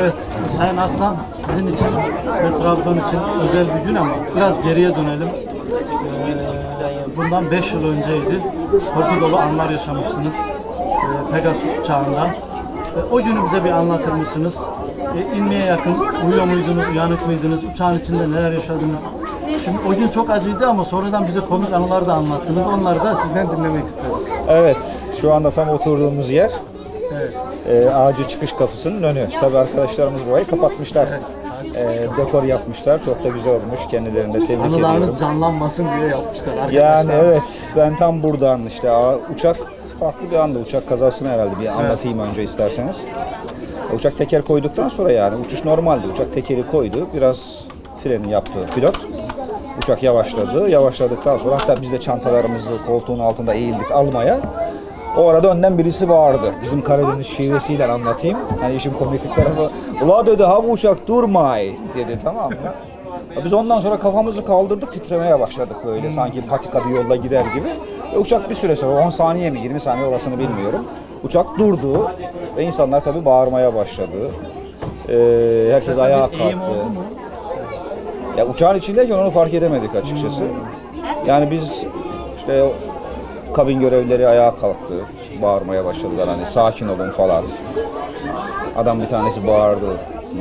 Evet, Sayın Aslan sizin için ve Trabzon için özel bir gün ama biraz geriye dönelim. Ee, bundan 5 yıl önceydi. Korku dolu anlar yaşamışsınız. Ee, Pegasus çağında. Ee, o günü bize bir anlatır mısınız? Ee, inmeye yakın uyuyor muydunuz, uyanık mıydınız? Uçağın içinde neler yaşadınız? Şimdi o gün çok acıydı ama sonradan bize komik anılar da anlattınız. Onları da sizden dinlemek istedim. Evet, şu anda tam oturduğumuz yer. E, ağacı çıkış kapısının önü. Tabii arkadaşlarımız burayı kapatmışlar. E, dekor yapmışlar. Çok da güzel olmuş. Kendilerini de tebrik ediyorum. Anılarınız canlanmasın diye yapmışlar Yani arkadaşlar. evet, ben tam buradan işte uçak farklı bir anda uçak kazasını herhalde bir anlatayım önce isterseniz. Uçak teker koyduktan sonra yani uçuş normaldi. Uçak tekeri koydu. Biraz freni yaptı pilot. Uçak yavaşladı. Yavaşladıktan sonra hatta biz de çantalarımızı koltuğun altında eğildik almaya. O arada önden birisi bağırdı. Bizim Karadeniz şivesiyle anlatayım. Hani işin komiklik tarafı. Ula dedi ha bu uçak durmay dedi tamam mı? Biz ondan sonra kafamızı kaldırdık titremeye başladık böyle sanki patika bir yolda gider gibi. Ve uçak bir süre sonra 10 saniye mi 20 saniye orasını bilmiyorum. Uçak durdu ve insanlar tabii bağırmaya başladı. Ee, herkes ayağa kalktı. Ya uçağın içindeyken onu fark edemedik açıkçası. Yani biz işte kabin görevlileri ayağa kalktı. Bağırmaya başladılar hani sakin olun falan. Adam bir tanesi bağırdı.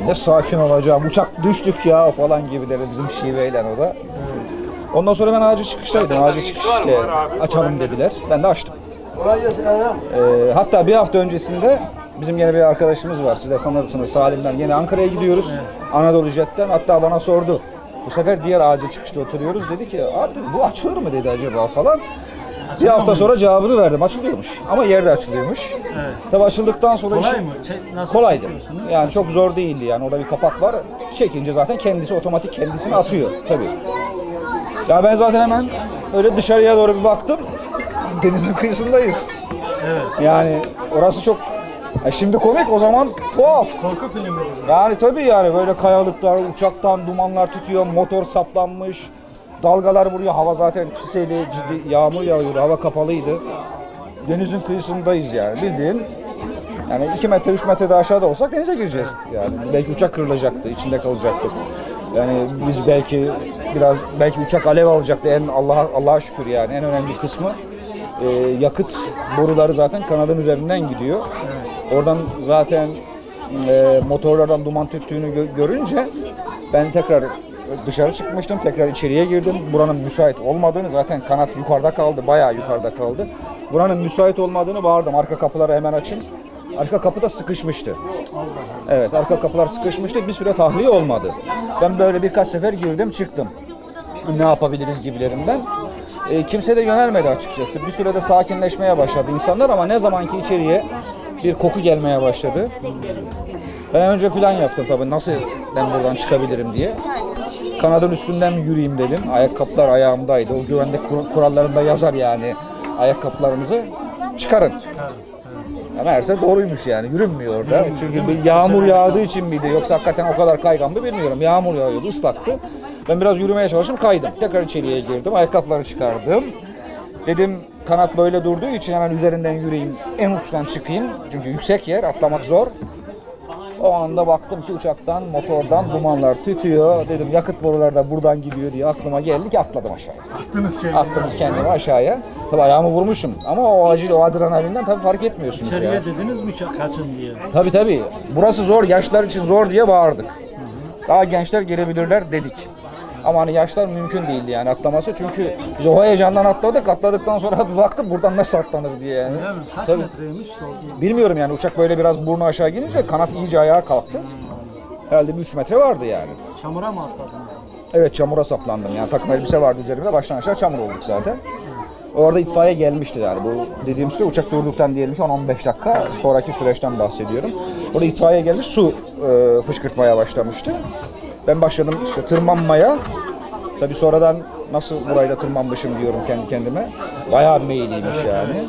Ne sakin olacağım uçak düştük ya falan gibi dedi bizim şiveyle o da. Ondan sonra ben ağacı çıkıştaydım. Ağacı çıkış işte açalım dediler. Ben de açtım. Ee, hatta bir hafta öncesinde bizim yine bir arkadaşımız var. Siz de tanırsınız Salim'den. Yine Ankara'ya gidiyoruz. Anadolu Jet'ten. Hatta bana sordu. Bu sefer diğer ağaca çıkışta oturuyoruz. Dedi ki abi bu açılır mı dedi acaba falan. Bir hafta sonra cevabını verdim. Açılıyormuş. Ama yerde açılıyormuş. Tabii açıldıktan sonra Kolay işin- mı? Çe- nasıl Kolaydı. çekiyorsunuz? Yani çok zor değildi. Yani orada bir kapak var. Çekince zaten kendisi otomatik kendisini atıyor. Tabii. Ya ben zaten hemen öyle dışarıya doğru bir baktım. Denizin kıyısındayız. Evet. Yani orası çok Ya şimdi komik o zaman tuhaf. Korku filmi. Yani tabii yani böyle kayalıklar, uçaktan dumanlar tutuyor, motor saplanmış, dalgalar vuruyor. Hava zaten çiseli, ciddi yağmur yağıyor, hava kapalıydı. Denizin kıyısındayız yani bildiğin. Yani 2 metre 3 metre daha aşağıda olsak denize gireceğiz. Yani belki uçak kırılacaktı, içinde kalacaktı. Yani biz belki biraz belki uçak alev alacaktı. En Allah'a Allah'a şükür yani en önemli kısmı e, yakıt boruları zaten kanadın üzerinden gidiyor. Oradan zaten e, motorlardan duman tüttüğünü gö- görünce ben tekrar dışarı çıkmıştım. Tekrar içeriye girdim. Buranın müsait olmadığını zaten kanat yukarıda kaldı. Bayağı yukarıda kaldı. Buranın müsait olmadığını bağırdım. Arka kapıları hemen açın. Arka kapı da sıkışmıştı. Evet arka kapılar sıkışmıştı. Bir süre tahliye olmadı. Ben böyle birkaç sefer girdim çıktım. Ne yapabiliriz gibilerinden. E, kimse de yönelmedi açıkçası. Bir sürede sakinleşmeye başladı insanlar ama ne zamanki içeriye bir koku gelmeye başladı. Ben önce plan yaptım tabii nasıl ben buradan çıkabilirim diye. Kanadın üstünden mi yürüyeyim dedim. Ayakkabılar ayağımdaydı. O güvenlik kur- kurallarında yazar yani ayakkabılarınızı çıkarın. Ama meğerse doğruymuş yani yürünmüyor orada. Çünkü bir yağmur yağdığı için miydi yoksa hakikaten o kadar kaygan mı bilmiyorum. Yağmur yağıyordu ıslaktı. Ben biraz yürümeye çalıştım kaydım. Tekrar içeriye girdim ayakkabıları çıkardım. Dedim kanat böyle durduğu için hemen üzerinden yürüyeyim en uçtan çıkayım. Çünkü yüksek yer atlamak zor. O anda baktım ki uçaktan, motordan dumanlar tütüyor. Dedim yakıt boruları da buradan gidiyor diye aklıma geldi ki atladım aşağıya. Attınız kendini. Attınız kendimi aşağıya. Tabii ayağımı vurmuşum ama o acil, o adrenalinden tabii fark etmiyorsunuz ya. İçeriye dediniz mi kaçın diye? Tabii tabii. Burası zor, yaşlar için zor diye bağırdık. Daha gençler gelebilirler dedik. Ama hani yaşlar mümkün değildi yani atlaması. Çünkü biz o heyecandan atladık. Atladıktan sonra bir baktık buradan nasıl atlanır diye yani. Mi? Kaç Tabii. metreymiş. Bilmiyorum yani uçak böyle biraz burnu aşağı gelince kanat iyice ayağa kalktı. Herhalde bir 3 metre vardı yani. Çamura mı atladınız? Evet çamura saplandım yani takım elbise vardı üzerimde baştan aşağı çamur olduk zaten. Orada itfaiye gelmişti yani bu dediğim süre uçak durduktan diyelim ki 10-15 dakika sonraki süreçten bahsediyorum. Orada itfaiye gelmiş su e, fışkırtmaya başlamıştı. Ben başladım işte tırmanmaya. Tabii sonradan nasıl burayı da tırmanmışım diyorum kendi kendime. Bayağı meyliymiş yani.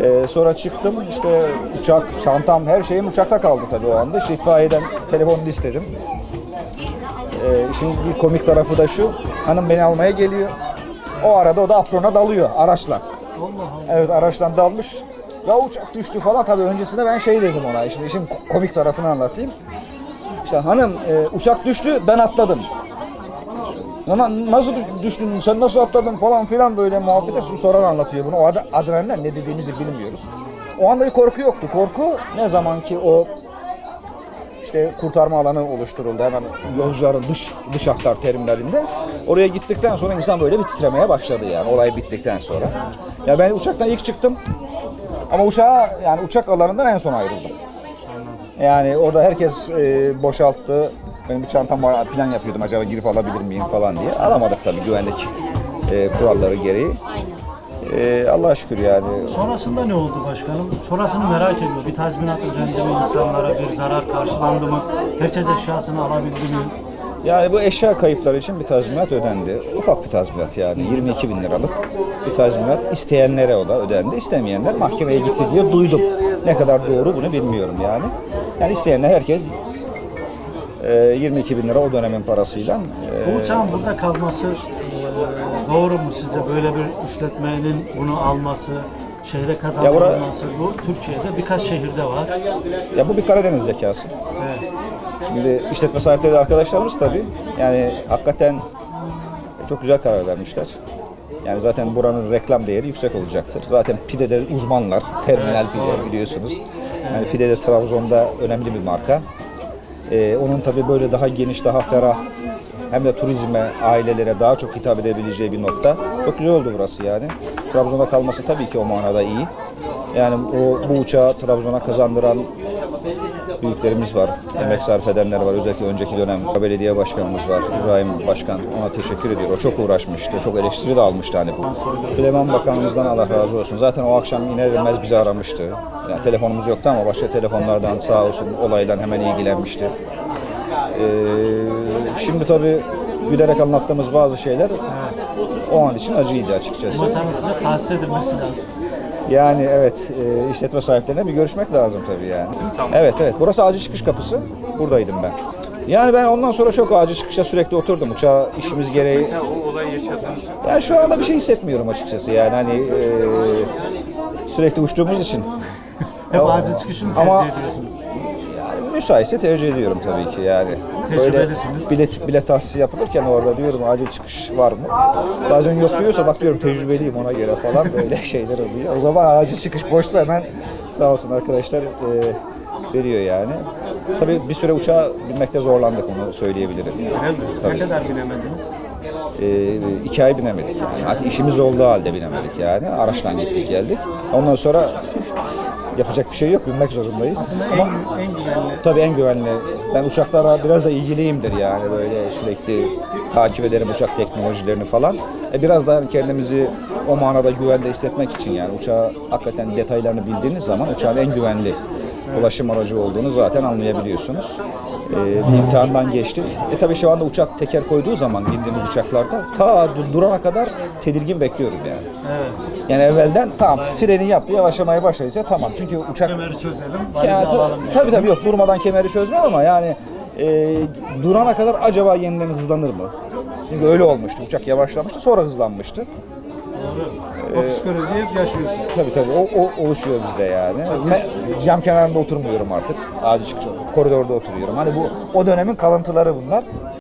Ee, sonra çıktım işte uçak, çantam, her şeyim uçakta kaldı tabii o anda. İşte itfaiyeden telefonunu istedim. Ee, işin bir komik tarafı da şu. Hanım beni almaya geliyor. O arada o da aprona dalıyor araçla. Evet araçla dalmış. Ya uçak düştü falan tabii öncesinde ben şey dedim ona. Şimdi işin komik tarafını anlatayım. İşte hanım e, uçak düştü ben atladım. Ona nasıl düş- düştün, sen nasıl atladın falan filan böyle muhabbete sonra anlatıyor bunu. O ad- adrenalin ne dediğimizi bilmiyoruz. O anda bir korku yoktu. Korku ne zaman ki o işte kurtarma alanı oluşturuldu hemen yolcuların dış dış aktar terimlerinde. Oraya gittikten sonra insan böyle bir titremeye başladı yani olay bittikten sonra. Ya ben uçaktan ilk çıktım ama uçağa yani uçak alanından en son ayrıldım. Yani orada herkes e, boşalttı. Benim bir çantam var, plan yapıyordum acaba girip alabilir miyim falan diye. Alamadık tabii güvenlik e, kuralları gereği. E, Allah'a şükür yani. Sonrasında ne oldu başkanım? Sonrasını merak ediyor. Bir tazminat ödendi mi insanlara? Bir zarar karşılandı mı? Herkes eşyasını alabildi mi? Yani bu eşya kayıpları için bir tazminat ödendi. Ufak bir tazminat yani 22 bin liralık bir tazminat. İsteyenlere o da ödendi. İstemeyenler mahkemeye gitti diye duydum. Ne kadar doğru bunu bilmiyorum yani. Yani isteyenler herkes e, 22 bin lira o dönemin parasıyla e, Bu uçağın burada kalması e, doğru mu sizce? Böyle bir işletmenin bunu alması, şehre kazandırılması bu Türkiye'de birkaç şehirde var. Ya bu bir Karadeniz zekası. Evet. Şimdi işletme sahipleri de arkadaşlarımız tabii. Yani hakikaten çok güzel karar vermişler. Yani zaten buranın reklam değeri yüksek olacaktır. Zaten pidede uzmanlar, terminal pide biliyorsunuz. Yani pide de Trabzon'da önemli bir marka. Ee, onun tabii böyle daha geniş, daha ferah hem de turizme, ailelere daha çok hitap edebileceği bir nokta. Çok güzel oldu burası yani. Trabzon'da kalması tabii ki o manada iyi. Yani o bu uçağı Trabzon'a kazandıran büyüklerimiz var. Emek sarf edenler var. Özellikle önceki dönem belediye başkanımız var. İbrahim Başkan ona teşekkür ediyor. O çok uğraşmıştı. Çok eleştiri de almıştı hani bu. Süleyman Bakanımızdan Allah razı olsun. Zaten o akşam iner inmez bizi aramıştı. Yani telefonumuz yoktu ama başka telefonlardan sağ olsun olaydan hemen ilgilenmişti. Ee, şimdi tabii gülerek anlattığımız bazı şeyler o an için acıydı açıkçası. Ama size tahsis edilmesi lazım. Yani evet e, işletme sahiplerine bir görüşmek lazım tabii yani. Evet evet burası acil çıkış kapısı. Buradaydım ben. Yani ben ondan sonra çok acil çıkışa sürekli oturdum. Uçağa işimiz gereği. o olay yaşadın. Yani şu anda bir şey hissetmiyorum açıkçası yani hani e, sürekli uçtuğumuz için. Hep acil çıkışını tercih ama- ediyorsunuz. Müsaitse tercih ediyorum tabii ki yani. Böyle bilet, bilet tahsisi yapılırken orada diyorum acil çıkış var mı? Bazen yok diyorsa bak diyorum tecrübeliyim ona göre falan böyle şeyler oluyor. O zaman acil çıkış boşsa hemen sağ olsun arkadaşlar e, veriyor yani. Tabii bir süre uçağa binmekte zorlandık onu söyleyebilirim. Yani. Mi? Ne kadar binemediniz? E, iki ay binemedik yani. Hatta işimiz olduğu halde binemedik yani. Araçtan gittik geldik. Ondan sonra yapacak bir şey yok binmek zorundayız. Aslında Ama- en, en güvenli Tabii en güvenli. Ben uçaklara biraz da ilgiliyimdir yani böyle sürekli takip ederim uçak teknolojilerini falan. E biraz daha kendimizi o manada güvende hissetmek için yani uçağı hakikaten detaylarını bildiğiniz zaman uçağın en güvenli ulaşım aracı olduğunu zaten anlayabiliyorsunuz. E, bir imtihandan geçtik. E tabii şu anda uçak teker koyduğu zaman bindiğimiz uçaklarda ta du- durana kadar tedirgin bekliyorum yani. Evet. Yani evvelden tamam freni yaptı yavaşlamaya başladıysa tamam çünkü uçak Kemeri çözelim, ya, alalım. diye. tabii tabii yok durmadan kemeri çözme ama yani e, durana kadar acaba yeniden hızlanır mı? Çünkü öyle olmuştu. Uçak yavaşlamıştı sonra hızlanmıştı. Doğru. O psikolojiyi hep yaşıyorsun. Tabii tabii o, o oluşuyor bizde yani. Ben cam kenarında oturmuyorum artık. Acil çıkış koridorda oturuyorum. Hani bu o dönemin kalıntıları bunlar.